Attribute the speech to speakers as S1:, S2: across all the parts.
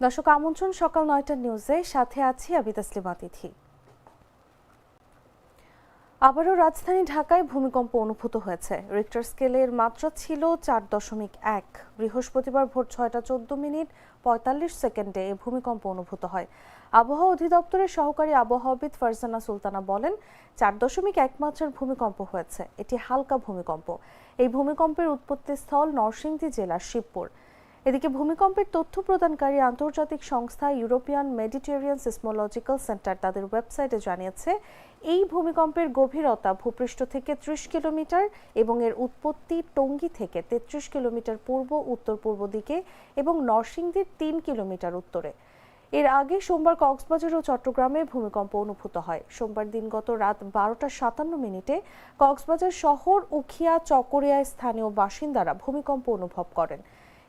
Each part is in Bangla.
S1: দর্শক, আমন্ত্রণ সকাল নয়টার নিউজে। সাথে আছি আমি তাসলিমা তিথি আবারও রাজধানী ঢাকায় ভূমিকম্প অনুভূত হয়েছে। রিক্টার স্কেলের মাত্রা ছিল চার দশমিক এক। বৃহস্পতিবার ভোর ছয়টা চোদ্দ মিনিট পঁয়তাল্লিশ সেকেন্ডে এ ভূমিকম্প অনুভূত হয়। আবহাওয়া অধিদপ্তরের সহকারী আবহাওয়াবিদ ফারজানা সুলতানা বলেন, চার দশমিক এক মাত্রার ভূমিকম্প হয়েছে। এটি হালকা ভূমিকম্প। এই ভূমিকম্পের উৎপত্তিস্থল নরসিংদী জেলার শিবপুর। এদিকে ভূমিকম্পের তথ্য প্রদানকারী আন্তর্জাতিক সংস্থা ইউরোপিয়ান মেডিটেরিয়ান সিসমোলজিক্যাল সেন্টার তাদের ওয়েবসাইটে জানিয়েছে, এই ভূমিকম্পের গভীরতা ভূপৃষ্ঠ থেকে ত্রিশ কিলোমিটার এবং এর উৎপত্তি টঙ্গী থেকে তেত্রিশ কিলোমিটার পূর্ব, উত্তর পূর্ব দিকে এবং নরসিংদীর তিন কিলোমিটার উত্তরে। এর আগে সোমবার কক্সবাজার ও চট্টগ্রামে ভূমিকম্প অনুভূত হয়। সোমবার দিনগত রাত বারোটা সাতান্ন মিনিটে কক্সবাজার শহর, উখিয়া, চকরিয়ায় স্থানীয় বাসিন্দারা ভূমিকম্প অনুভব করেন।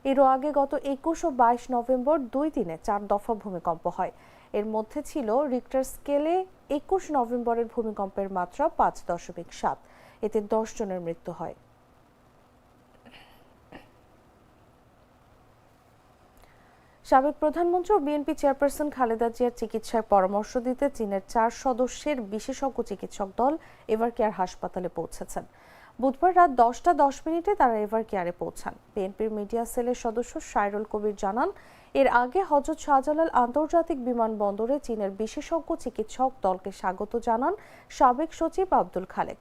S1: এরও আগে গত একুশ ও বাইশ নভেম্বর দুই দিনে চার দফা ভূমিকম্প হয়। এর মধ্যে ছিল রিক্টার স্কেলে একুশ নভেম্বরের ভূমিকম্পের মাত্রা পাঁচ দশমিক সাত। এতে দশ জনের মৃত্যু হয়। সাবেক প্রধানমন্ত্রী ও বিএনপি চেয়ারপারসন খালেদা জিয়ার চিকিৎসায় পরামর্শ দিতে চীনের চার সদস্যের বিশেষজ্ঞ চিকিৎসক দল এভার কেয়ার হাসপাতালে পৌঁছেছেন। বুধবার রাত দশটা দশ মিনিটে তারা এভার কেয়ারে পৌঁছান। বিএনপির মিডিয়া সেলের সদস্য সাইরুল কবির জানান, এর আগে হজরত শাহজালাল আন্তর্জাতিক বিমানবন্দরে চীনের বিশেষজ্ঞ চিকিৎসক দলকে স্বাগত জানান সাবেক সচিব আব্দুল খালেক।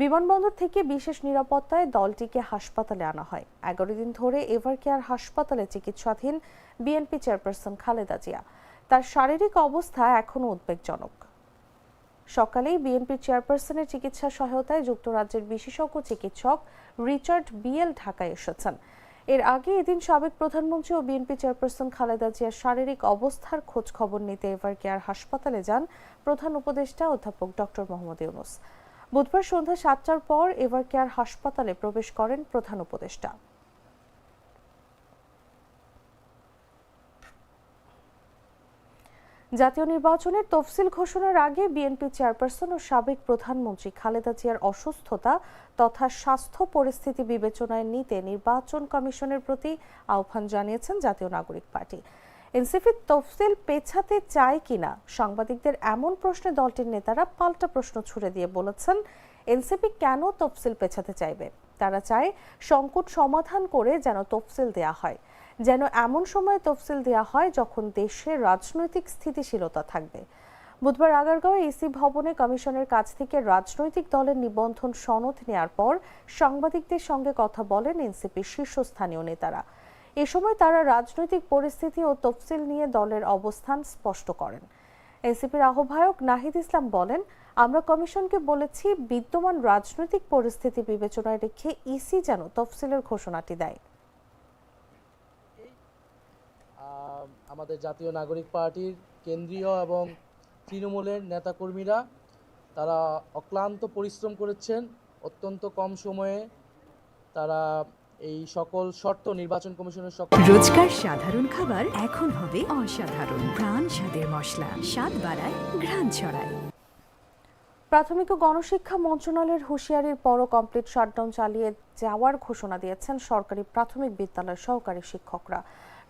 S1: বিমানবন্দর থেকে বিশেষ নিরাপত্তায় দলটিকে হাসপাতালে আনা হয়। এগারো দিন ধরে এভার কেয়ার হাসপাতালে চিকিৎসাধীন বিএনপি চেয়ারপারসন খালেদা জিয়া। তার শারীরিক অবস্থা এখনও উদ্বেগজনক। সকালেই বিএনপির চেয়ারপারসনের চিকিৎসা সহায়তায় যুক্তরাজ্যের বিশেষজ্ঞ চিকিৎসক রিচার্ড বিএল ঢাকায় এসেছেন। এর আগে এদিন সাবেক প্রধানমন্ত্রী ও বিএনপি চেয়ারপারসন খালেদা জিয়ার শারীরিক অবস্থার খোঁজ খবর নিতে এভার কেয়ার হাসপাতালে যান প্রধান উপদেষ্টা অধ্যাপক ডক্টর মোহাম্মদ ইউনুস। বুধবার সন্ধ্যা সাতটার পর এভার কেয়ার হাসপাতালে প্রবেশ করেন প্রধান উপদেষ্টা। জাতীয় নির্বাচনের তফসিল ঘোষণার আগে বিএনপি চেয়ারপারসন ও সাবেক প্রধানমন্ত্রী খালেদা জিয়ার অসুস্থতা তথা স্বাস্থ্য পরিস্থিতি বিবেচনায় নিতে নির্বাচন কমিশনের প্রতি আহ্বান জানিয়েছেন জাতীয় নাগরিক পার্টি। এনসিপি তফসিল পেছাতে চায় কিনা সাংবাদিকদের এমন প্রশ্নে দলটির নেতারা পাল্টা প্রশ্ন ছুড়ে দিয়ে বলেছেন, এনসিপি কেন তফসিল পেছাতে চাইবে? তারা চায় সংকট সমাধান করে যেন তফসিল দেয়া হয়। যেন এমন সময় তফসিল দেওয়া হয় যখন দেশের রাজনৈতিক স্থিতিশীলতা থাকবে। বুধবার আগারগাঁও এসি ভবনে কমিশনের কাছ থেকে রাজনৈতিক দলের নিবন্ধন সনদ নেয়ার পর সাংবাদিকদের সঙ্গে কথা বলেন এনসিপির শীর্ষস্থানীয় নেতারা। এ সময় তারা রাজনৈতিক পরিস্থিতি ও তফসিল নিয়ে দলের অবস্থান স্পষ্ট করেন। এনসিপির আহ্বায়ক নাহিদ ইসলাম বলেন, আমরা কমিশনকে বলেছি, বিদ্যমান রাজনৈতিক পরিস্থিতি বিবেচনায় রেখে ইসি যেন তফসিলের ঘোষণাটি দেয়।
S2: আমাদের জাতীয় নাগরিক পার্টির কেন্দ্রীয় এবং তৃণমূলের নেতাকর্মীরা তারা অক্লান্ত পরিশ্রম করেছেন। অত্যন্ত কম সময়ে তারা এই সকল শর্ত নির্বাচন কমিশনের সকল
S3: রোজকার সাধারণ খাবার এখন হবে অসাধারণ। প্রাণ স্বাদের মশলা স্বাদ বাড়ায় ঘ্রাণ ছড়ায়।
S1: প্রাথমিক ও গণশিক্ষা মন্ত্রণালয়ের হুঁশিয়ারির পরও কমপ্লিট শাটডাউন চালিয়ে যাওয়ার ঘোষণা দিয়েছেন সরকারি প্রাথমিক বিদ্যালয়ের সহকারী শিক্ষকরা।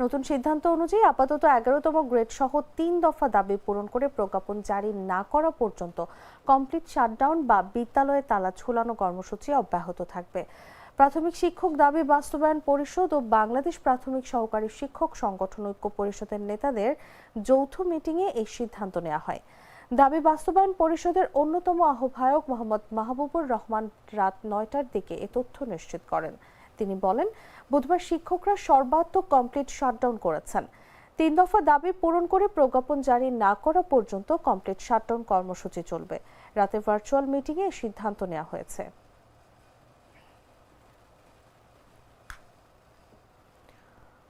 S1: নতুন সিদ্ধান্ত অনুযায়ী আপাতত এগারোতম গ্রেড সহ তিন দফা দাবি পূরণ করে প্রজ্ঞাপন জারি না করা পর্যন্ত কমপ্লিট শাটডাউন বা বিদ্যালয়ে তালা ঝুলানো কর্মসূচি অব্যাহত থাকবে। প্রাথমিক শিক্ষক দাবি বাস্তবায়ন পরিষদ ও বাংলাদেশ প্রাথমিক সহকারী শিক্ষক সংগঠন ঐক্য পরিষদের নেতাদের যৌথ মিটিংয়ে এই সিদ্ধান্ত নেওয়া হয়। দাবি বাস্তবায়ন পরিষদের অন্যতম আহ্বায়ক মোহাম্মদ মাহবুবুর রহমান রাত নয়টার দিকে এ তথ্য নিশ্চিত করেন। তিনি বলেন, বুধবার শিক্ষকরা সর্বাত্মক কমপ্লিট শাটডাউন করেছেন। তিন দফা দাবি পূরণ করে প্রজ্ঞাপন জারি না করা পর্যন্ত কমপ্লিট শাটডাউন কর্মসূচি চলবে। রাতে ভার্চুয়াল মিটিংয়ে সিদ্ধান্ত নেওয়া হয়েছে।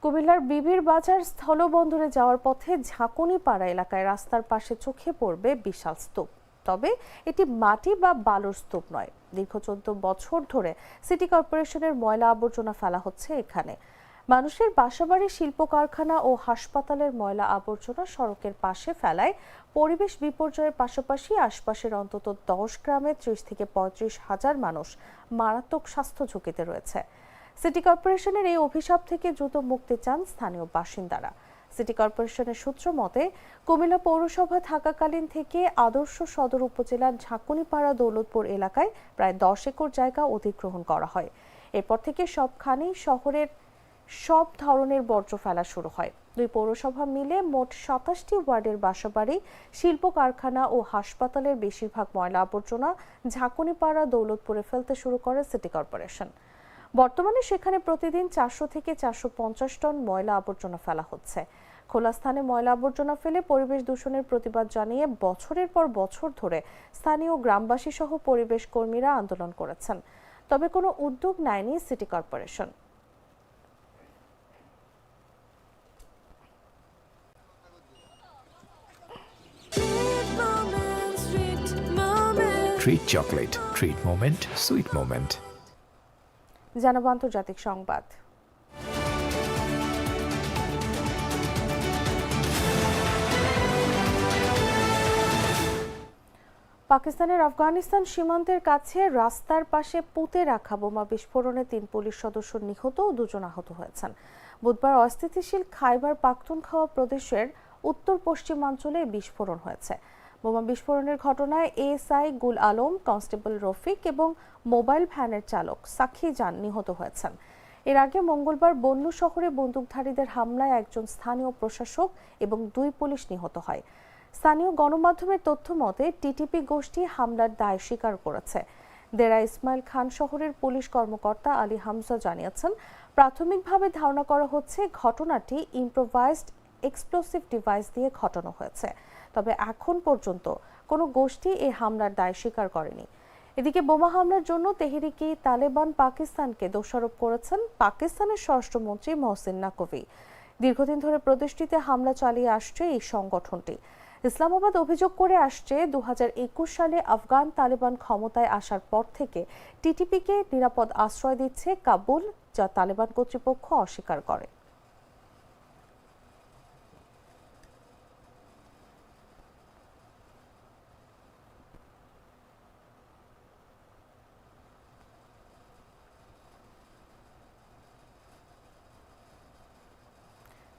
S1: কুমিল্লার বিবির বাজার স্থলবন্দরে যাওয়ার পথে ঝাঁকুনিপাড়া এলাকায় রাস্তার পাশে চোখে পড়বে বিশাল স্তূপ। তবে এটি মাটি বা বালুর স্তূপ নয়। দীর্ঘ চোদ্দ বছর ধরে সিটি কর্পোরেশনের ময়লা আবর্জনা ফেলা হচ্ছে এখানে। মানুষের বাসাবাড়ি শিল্প কারখানা ও হাসপাতালের ময়লা আবর্জনা সড়কের পাশে ফেলায় পরিবেশ বিপর্যয়ের পাশাপাশি আশপাশের অন্তত দশ গ্রামে ত্রিশ থেকে পঁয়ত্রিশ হাজার মানুষ মারাত্মক স্বাস্থ্য ঝুঁকিতে রয়েছে। সিটি কর্পোরেশনের এই অভিশাপ থেকে দ্রুত মুক্তি চান স্থানীয় বাসিন্দারা। সিটি কর্পোরেশনের সূত্র মতে, কুমিল্লা পৌরসভা থাকাকালীন থেকে আদর্শ সদর উপজেলার ঝাঁকুনিপাড়া দৌলতপুর এলাকায় প্রায় দশ একর জায়গা অধিগ্রহণ করা হয়। এরপর থেকে সবখানেই শহরের সব ধরনের বর্জ্য ফেলা শুরু হয়। দুই পৌরসভা মিলে মোট সাতাশটি ওয়ার্ডের বাসাবাড়ি শিল্প কারখানা ও হাসপাতালের বেশিরভাগ ময়লা আবর্জনা ঝাঁকুনিপাড়া দৌলতপুরে ফেলতে শুরু করে সিটি কর্পোরেশন। বর্তমানে সেখানে প্রতিদিন চারশো থেকে চারশো পঞ্চাশ টন ময়লা আবর্জনা ফেলা হচ্ছে খোলা স্থানে ময়লা আবর্জনা ফেলে পরিবেশ দূষণের প্রতিবাদ জানিয়ে বছরের পর বছর ধরে স্থানীয় গ্রামবাসী সহ পরিবেশ কর্মীরা আন্দোলন করেছেন তবে কোনো উদ্যোগ নেয়নি city corporation
S4: Treat chocolate. Treat moment. Sweet moment.
S1: জানাব আন্তর্জাতিক সংবাদ। পাকিস্তানের আফগানিস্তান সীমান্তের কাছে রাস্তার পাশে পুঁতে রাখা বোমা বিস্ফোরণে তিন পুলিশ সদস্য নিহত ও দুজন আহত হয়েছেন। বুধবার অস্থিতিশীল খাইবার পাখতুনখাওয়া প্রদেশের উত্তর পশ্চিমাঞ্চলে বিস্ফোরণ হয়েছে। বোমা বিস্ফোরণের ঘটনায় এএসআই গুল আলম, কনস্টেবল রফিক এবং মোবাইল ভ্যানের চালক সাক্ষী যান, নিহত হয়েছেন। এর আগে মঙ্গলবার বন্যু শহরে বন্দুকধারীদের হামলায় একজন স্থানীয় প্রশাসক এবং দুই পুলিশ নিহত হয়। স্থানীয় গণমাধ্যমের তথ্য মতে, টিটিপি গোষ্ঠী হামলার দায় স্বীকার করেছে। দেরা ইসমাইল খান শহরের পুলিশ কর্মকর্তা আলী হামজা জানিয়েছেন, প্রাথমিকভাবে ধারণা করা হচ্ছে ঘটনাটি ইম্প্রোভাইজড এক্সপ্লোসিভ ডিভাইস দিয়ে ঘটানো হয়েছে। তবে এখন পর্যন্ত কোনো গোষ্ঠী এই হামলার দায় স্বীকার করেনি। এদিকে বোমা হামলার জন্য তেহরিকি তালেবান পাকিস্তানকে দোষারোপ করেছেন পাকিস্তানের স্বরাষ্ট্রমন্ত্রী মহসিন নাকভি। দীর্ঘদিন ধরে প্রদেশটিতে হামলা চালিয়ে আসছে এই সংগঠনটি। ইসলামাবাদ অভিযোগ করে আসছে দু হাজার একুশ সালে আফগান তালেবান ক্ষমতায় আসার পর থেকে টিটিপিকে নিরাপদ আশ্রয় দিচ্ছে কাবুল, যা তালেবান কর্তৃপক্ষ অস্বীকার করে।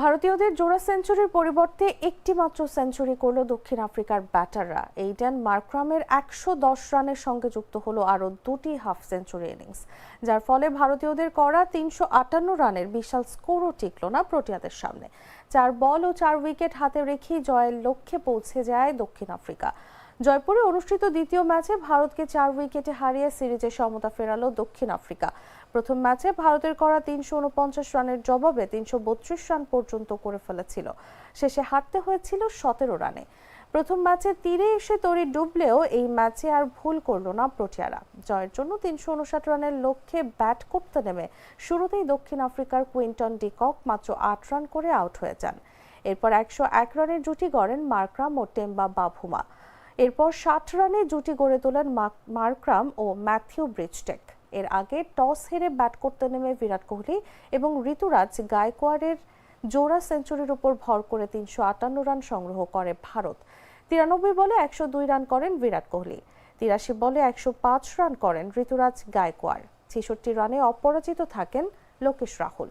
S1: ভারতীয়দের জোড়া সেঞ্চুরির পরিবর্তে একটি মাত্র সেঞ্চুরি করল দক্ষিণ আফ্রিকার ব্যাটাররা। এইডেন মার্ক্রামের একশো দশ রানের সঙ্গে যুক্ত হলো আরও দুটি হাফ সেঞ্চুরি ইনিংস। যার ফলে ভারতীয়দের করা তিনশো আটান্ন রানের বিশাল স্কোরও টিকল না প্রোটিয়াদের সামনে। চার বল ও চার উইকেট হাতে রেখেই জয়ের লক্ষ্যে পৌঁছে যায় দক্ষিণ আফ্রিকা। জয়পুরে অনুষ্ঠিত দ্বিতীয় ম্যাচে ভারতকে চার উইকেটে হারিয়ে সিরিজে সমতা ফেরালো দক্ষিণ আফ্রিকা। প্রথম ম্যাচে ভারতের করা তিনশো উনপঞ্চাশ রানের জবাবে তিনশো বত্রিশ রান পর্যন্ত করে ফেলেছিল। শেষে হারতে হয়েছিল সতেরো রানে। প্রথম ম্যাচে তীরে এসে তরি ডুবলেও এই ম্যাচে আর ভুল করল না প্রোটিয়ারা। জয়ের জন্য তিনশো উনষাট রানের লক্ষ্যে ব্যাট করতে নেমে শুরুতেই দক্ষিণ আফ্রিকার কুইন্টন ডিকক মাত্র আট রান করে আউট হয়ে যান। এরপর একশো এক রানের জুটি গড়েন মার্করাম ও টেম্বা বাভুমা। এরপর ষাট রানে জুটি গড়ে তোলেন মার্করাম ও ম্যাথিউ ব্রিজটেক এর আগে টস হেরে ব্যাট করতে নেমে বিরাট কোহলি এবং ঋতুরাজ গায়কোয়াড়ের জোড়া সেঞ্চুরির উপর ভর করে তিনশো আটান্ন রান সংগ্রহ করে ভারত। তিরানব্বই বলে একশো দুই রান করেন বিরাট কোহলি। তিরাশি বলে একশো পাঁচ রান করেন ঋতুরাজ গায়কোয়াড়। ছেষট্টি রানে অপরাজিত থাকেন লোকেশ রাহুল।